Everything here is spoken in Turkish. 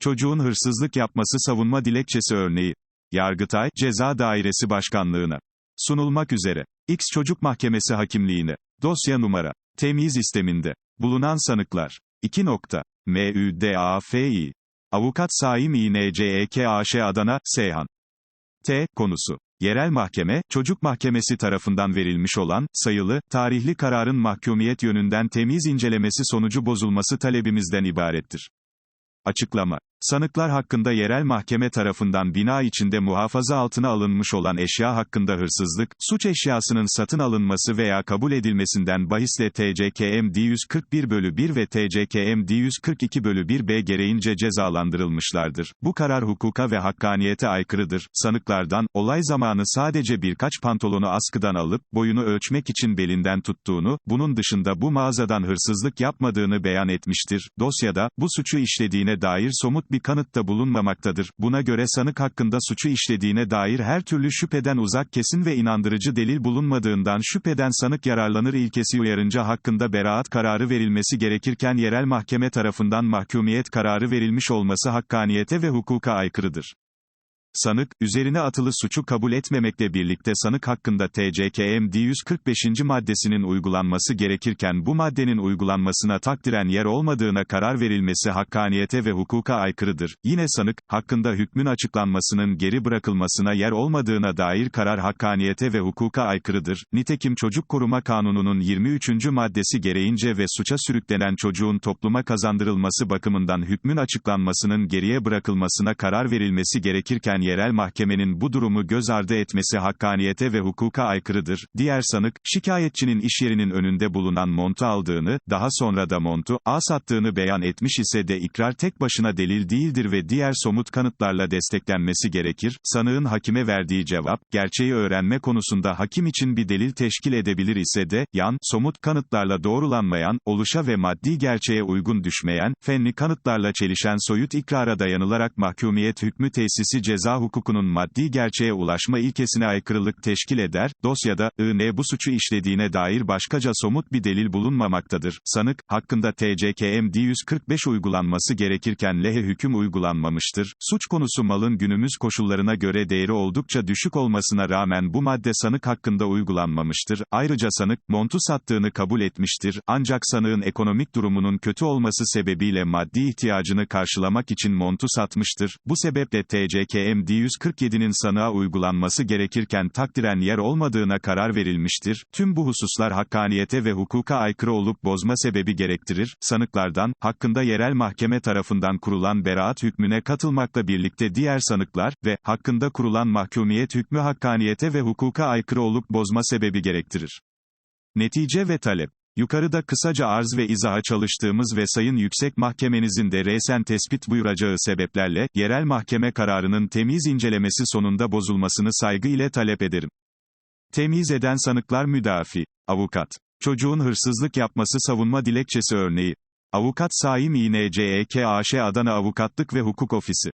Çocuğun hırsızlık yapması savunma dilekçesi örneği. Yargıtay, Ceza Dairesi Başkanlığına sunulmak üzere. X Çocuk Mahkemesi Hakimliğine. Dosya numara. Temyiz isteminde. Bulunan sanıklar. 2. Nokta. MÜDAFİ. Avukat Saim İNCEK AŞ Adana, Seyhan. T. Konusu. Yerel mahkeme, çocuk mahkemesi tarafından verilmiş olan, sayılı, tarihli kararın mahkumiyet yönünden temiz incelemesi sonucu bozulması talebimizden ibarettir. Açıklama. Sanıklar hakkında yerel mahkeme tarafından bina içinde muhafaza altına alınmış olan eşya hakkında hırsızlık, suç eşyasının satın alınması veya kabul edilmesinden bahisle TCKM D141 bölü 1 ve TCKM D142 bölü 1 B gereğince cezalandırılmışlardır. Bu karar hukuka ve hakkaniyete aykırıdır. Sanıklardan, olay zamanı sadece birkaç pantolonu askıdan alıp, boyunu ölçmek için belinden tuttuğunu, bunun dışında bu mağazadan hırsızlık yapmadığını beyan etmiştir. Dosyada, bu suçu işlediğine dair somut bir kanıtta bulunmamaktadır. Buna göre sanık hakkında suçu işlediğine dair her türlü şüpheden uzak kesin ve inandırıcı delil bulunmadığından şüpheden sanık yararlanır ilkesi uyarınca hakkında beraat kararı verilmesi gerekirken yerel mahkeme tarafından mahkumiyet kararı verilmiş olması hakkaniyete ve hukuka aykırıdır. Sanık, üzerine atılı suçu kabul etmemekle birlikte sanık hakkında TCKM D145. maddesinin uygulanması gerekirken bu maddenin uygulanmasına takdiren yer olmadığına karar verilmesi hakkaniyete ve hukuka aykırıdır. Yine sanık, hakkında hükmün açıklanmasının geri bırakılmasına yer olmadığına dair karar hakkaniyete ve hukuka aykırıdır. Nitekim Çocuk Koruma Kanunu'nun 23. maddesi gereğince ve suça sürüklenen çocuğun topluma kazandırılması bakımından hükmün açıklanmasının geriye bırakılmasına karar verilmesi gerekirken yerel mahkemenin bu durumu göz ardı etmesi hakkaniyete ve hukuka aykırıdır. Diğer sanık, şikayetçinin iş yerinin önünde bulunan montu aldığını, daha sonra da montu, A sattığını beyan etmiş ise de ikrar tek başına delil değildir ve diğer somut kanıtlarla desteklenmesi gerekir. Sanığın hakime verdiği cevap, gerçeği öğrenme konusunda hakim için bir delil teşkil edebilir ise de, yan, somut kanıtlarla doğrulanmayan, oluşa ve maddi gerçeğe uygun düşmeyen, fenli kanıtlarla çelişen soyut ikrara dayanılarak mahkumiyet hükmü tesisi ceza hukukunun maddi gerçeğe ulaşma ilkesine aykırılık teşkil eder, dosyada, I.N. bu suçu işlediğine dair başkaca somut bir delil bulunmamaktadır. Sanık, hakkında TCKM D145 uygulanması gerekirken lehe hüküm uygulanmamıştır. Suç konusu malın günümüz koşullarına göre değeri oldukça düşük olmasına rağmen bu madde sanık hakkında uygulanmamıştır. Ayrıca sanık, montu sattığını kabul etmiştir, ancak sanığın ekonomik durumunun kötü olması sebebiyle maddi ihtiyacını karşılamak için montu satmıştır. Bu sebeple TCKM D147'nin sanığa uygulanması gerekirken takdiren yer olmadığına karar verilmiştir. Tüm bu hususlar hakkaniyete ve hukuka aykırı olup bozma sebebi gerektirir. Sanıklardan, hakkında yerel mahkeme tarafından kurulan beraat hükmüne katılmakla birlikte diğer sanıklar ve hakkında kurulan mahkumiyet hükmü hakkaniyete ve hukuka aykırı olup bozma sebebi gerektirir. Netice ve talep Yukarıda kısaca arz ve izaha çalıştığımız ve Sayın Yüksek Mahkemenizin de resen tespit buyuracağı sebeplerle, yerel mahkeme kararının temiz incelemesi sonunda bozulmasını saygı ile talep ederim. Temiz eden sanıklar müdafi, avukat, çocuğun hırsızlık yapması savunma dilekçesi örneği, avukat Saim İNCEK AŞ Adana Avukatlık ve Hukuk Ofisi.